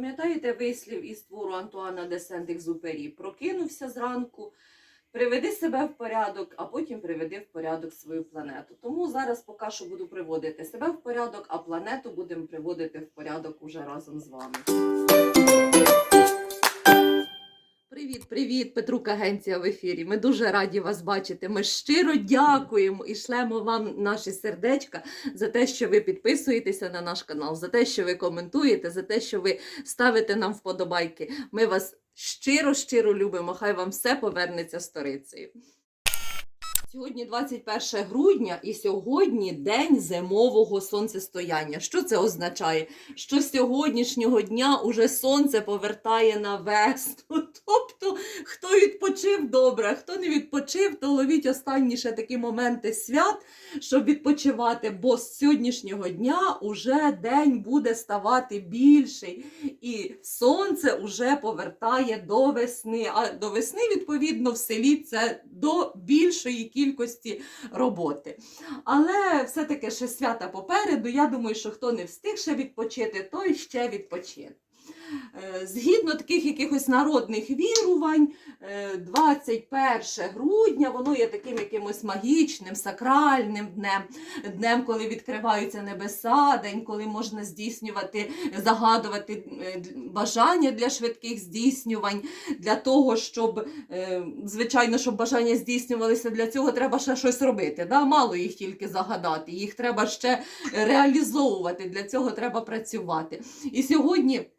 Пам'ятаєте вислів із твору Антуана де Сент-Екзупері? Прокинувся зранку, приведи себе в порядок, а потім приведи в порядок свою планету. Тому зараз поки що буду приводити себе в порядок, а планету будемо приводити в порядок уже разом з вами. Привіт, привіт, Петрук Агенція в ефірі. Ми дуже раді вас бачити. Ми щиро дякуємо і шлемо вам наші сердечка за те, що ви підписуєтеся на наш канал, за те, що ви коментуєте, за те, що ви ставите нам вподобайки. Ми вас щиро, щиро любимо. Хай вам все повернеться сторицею. Сьогодні 21 грудня і сьогодні день зимового сонцестояння. Що це означає? Що з сьогоднішнього дня уже сонце повертає на весну. Тобто, хто відпочив добре, хто не відпочив, то ловіть останні ще такі моменти свят, щоб відпочивати, бо з сьогоднішнього дня уже день буде ставати більший, і сонце уже повертає до весни. А до весни, відповідно, в селі це до більшої кількості роботи. Але все-таки ще свята попереду. Я думаю, що хто не встиг ще відпочити, той ще відпочине. Е, Згідно таких якихось народних вірувань, е, 21 грудня воно є таким якимось магічним, сакральним днем, днем, коли відкриваються небеса, день, коли можна здійснювати, загадувати е, бажання для швидких здійснювань, для того, щоб, е, звичайно, щоб бажання здійснювалися, для цього треба ще щось робити. Да? Мало їх тільки загадати, їх треба ще реалізовувати, для цього треба працювати. І сьогодні.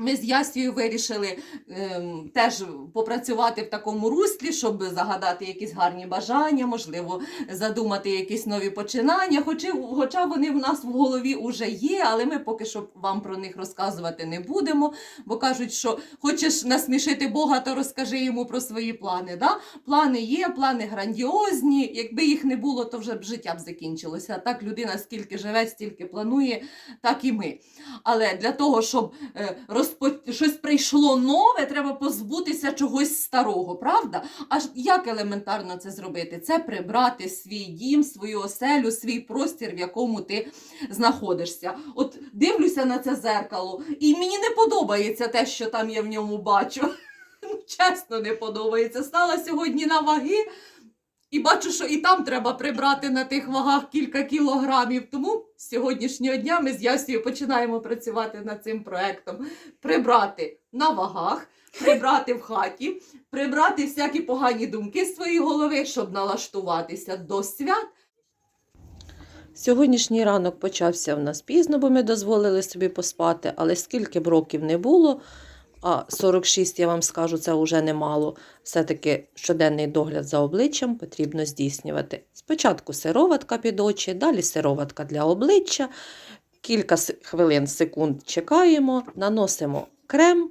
Ми з Ясією вирішили ем, теж попрацювати в такому руслі, щоб загадати якісь гарні бажання, можливо, задумати якісь нові починання. Хоча, хоча вони в нас в голові вже є, але ми поки що вам про них розказувати не будемо, бо кажуть, що хочеш насмішити Бога, то розкажи йому про свої плани. Да? Плани є, плани грандіозні. Якби їх не було, то вже б життя б закінчилося. Так людина скільки живе, стільки планує, так і ми. Але для того, щоб е, розпо... щось прийшло нове, треба позбутися чогось старого, правда? Аж як елементарно це зробити? Це прибрати свій дім, свою оселю, свій простір, в якому ти знаходишся. От дивлюся на це зеркало, і мені не подобається те, що там я в ньому бачу. Ну, Чесно, не подобається. Стала сьогодні на ваги. І бачу, що і там треба прибрати на тих вагах кілька кілограмів. Тому з сьогоднішнього дня ми з Ясією починаємо працювати над цим проектом. Прибрати на вагах, прибрати в хаті, прибрати всякі погані думки з своєї голови, щоб налаштуватися до свят. Сьогоднішній ранок почався в нас пізно, бо ми дозволили собі поспати, але скільки б років не було, а 46, я вам скажу, це вже немало. Все-таки щоденний догляд за обличчям потрібно здійснювати. Спочатку сироватка під очі, далі сироватка для обличчя. Кілька хвилин, секунд чекаємо, наносимо крем,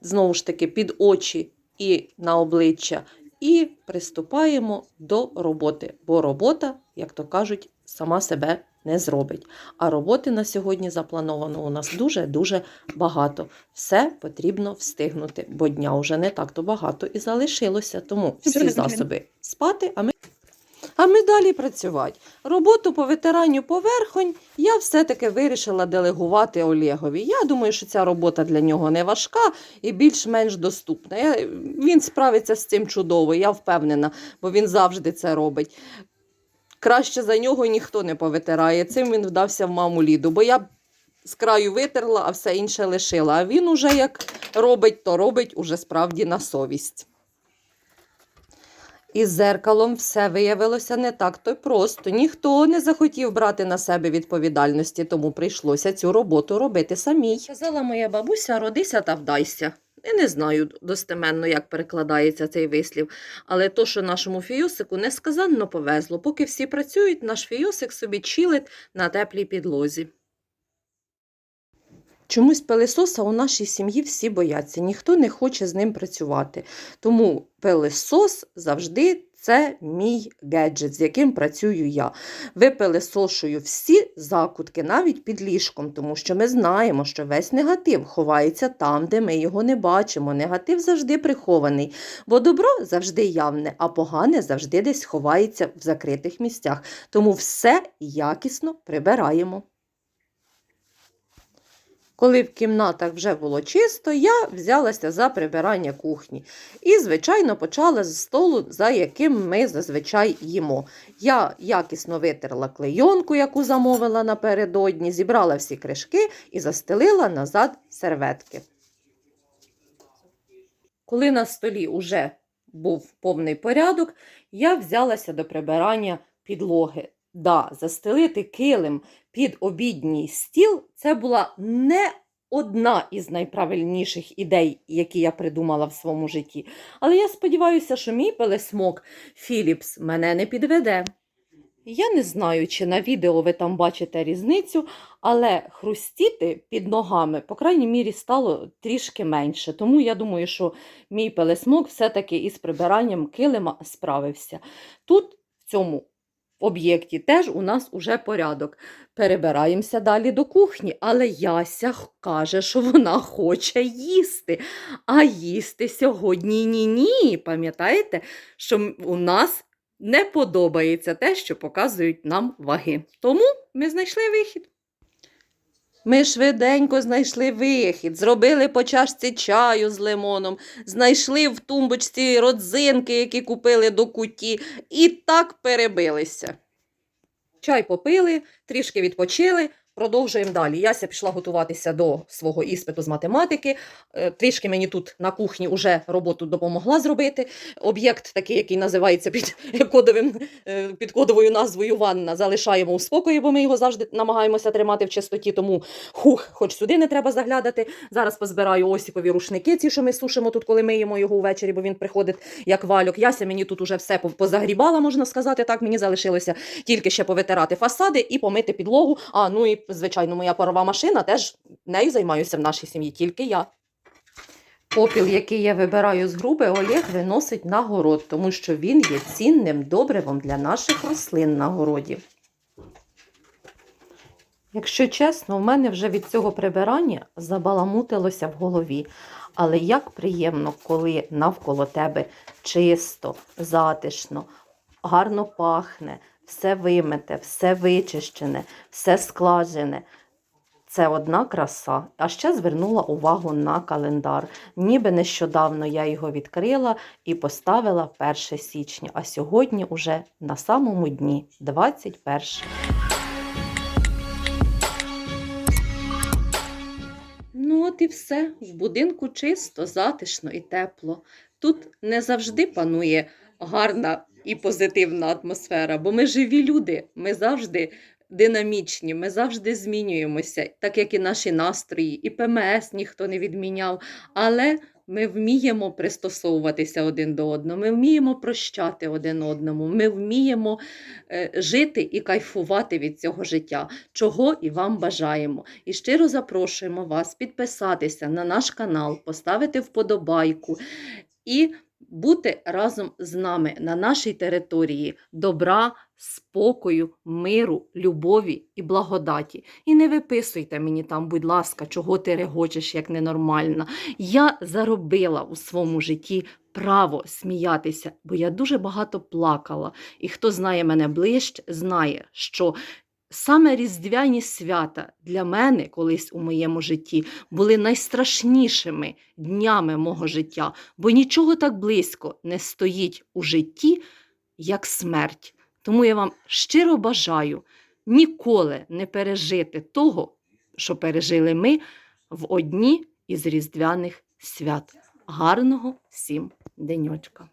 знову ж таки, під очі і на обличчя, і приступаємо до роботи. Бо робота, як то кажуть, сама себе не зробить. А роботи на сьогодні заплановано у нас дуже-дуже багато. Все потрібно встигнути, бо дня вже не так-то багато і залишилося. Тому всі засоби спати, а ми. А ми далі працювати. Роботу по витиранню поверхонь я все-таки вирішила делегувати Олегові. Я думаю, що ця робота для нього не важка і більш-менш доступна. Я, він справиться з цим чудово, я впевнена, бо він завжди це робить. Краще за нього ніхто не повитирає. Цим він вдався в маму ліду, бо я з краю витерла, а все інше лишила. А він уже як робить, то робить уже справді на совість. Із зеркалом все виявилося не так то й просто. Ніхто не захотів брати на себе відповідальності, тому прийшлося цю роботу робити самій. Казала моя бабуся, родися та вдайся. Я не знаю достеменно, як перекладається цей вислів, але то, що нашому фіосику несказанно повезло. Поки всі працюють, наш фіосик собі чілить на теплій підлозі. Чомусь пилисоса у нашій сім'ї всі бояться, ніхто не хоче з ним працювати. Тому пилисос завжди це мій гаджет, з яким працюю я. Випилисошую всі закутки, навіть під ліжком, тому що ми знаємо, що весь негатив ховається там, де ми його не бачимо. Негатив завжди прихований, бо добро завжди явне, а погане завжди десь ховається в закритих місцях. Тому все якісно прибираємо. Коли в кімнатах вже було чисто, я взялася за прибирання кухні і, звичайно, почала з столу, за яким ми зазвичай їмо. Я якісно витерла клейонку, яку замовила напередодні, зібрала всі кришки і застелила назад серветки. Коли на столі уже був повний порядок, я взялася до прибирання підлоги. Да, застелити килим під обідній стіл це була не одна із найправильніших ідей, які я придумала в своєму житті. Але я сподіваюся, що мій пелесмок Філіпс мене не підведе. Я не знаю, чи на відео ви там бачите різницю, але хрустіти під ногами, по крайній мірі, стало трішки менше. Тому я думаю, що мій пелесмок все-таки із прибиранням килима справився. Тут, в цьому об'єкті, теж у нас уже порядок. Перебираємося далі до кухні, але Яся каже, що вона хоче їсти. А їсти сьогодні ні-ні. Пам'ятаєте, що у нас не подобається те, що показують нам ваги. Тому ми знайшли вихід. Ми швиденько знайшли вихід, зробили по чашці чаю з лимоном, знайшли в тумбочці родзинки, які купили до куті, і так перебилися. Чай попили, трішки відпочили. Продовжуємо далі. Яся пішла готуватися до свого іспиту з математики. Е, Трішки мені тут на кухні вже роботу допомогла зробити. Об'єкт, такий, який називається під кодовим, е, під кодовою назвою ванна, залишаємо у спокої, бо ми його завжди намагаємося тримати в чистоті. Тому хух, хоч сюди не треба заглядати. Зараз позбираю осіпові рушники, ці, що ми сушимо тут, коли миємо його увечері, бо він приходить як валюк. Яся мені тут уже все позагрібала, можна сказати. Так мені залишилося тільки ще повитирати фасади і помити підлогу. А ну і звичайно, моя парова машина теж нею займаюся в нашій сім'ї, тільки я. Попіл, який я вибираю з груби, Олег виносить на город, тому що він є цінним добривом для наших рослин на городі. Якщо чесно, в мене вже від цього прибирання забаламутилося в голові. Але як приємно, коли навколо тебе чисто, затишно, гарно пахне, все вимите, все вичищене, все складене. Це одна краса. А ще звернула увагу на календар. Ніби нещодавно я його відкрила і поставила 1 січня, а сьогодні уже на самому дні 21. Ну, от і все. В будинку чисто, затишно і тепло. Тут не завжди панує гарна і позитивна атмосфера, бо ми живі люди, ми завжди динамічні, ми завжди змінюємося, так як і наші настрої, і ПМС ніхто не відміняв. Але ми вміємо пристосовуватися один до одного, ми вміємо прощати один одному, ми вміємо е, жити і кайфувати від цього життя, чого і вам бажаємо. І щиро запрошуємо вас підписатися на наш канал, поставити вподобайку і бути разом з нами на нашій території добра, спокою, миру, любові і благодаті. І не виписуйте мені там, будь ласка, чого ти регочеш як ненормальна. Я заробила у своєму житті право сміятися, бо я дуже багато плакала. І хто знає мене ближче, знає, що саме різдвяні свята для мене колись у моєму житті були найстрашнішими днями мого життя, бо нічого так близько не стоїть у житті, як смерть. Тому я вам щиро бажаю ніколи не пережити того, що пережили ми в одні із різдвяних свят. Гарного всім деньочка!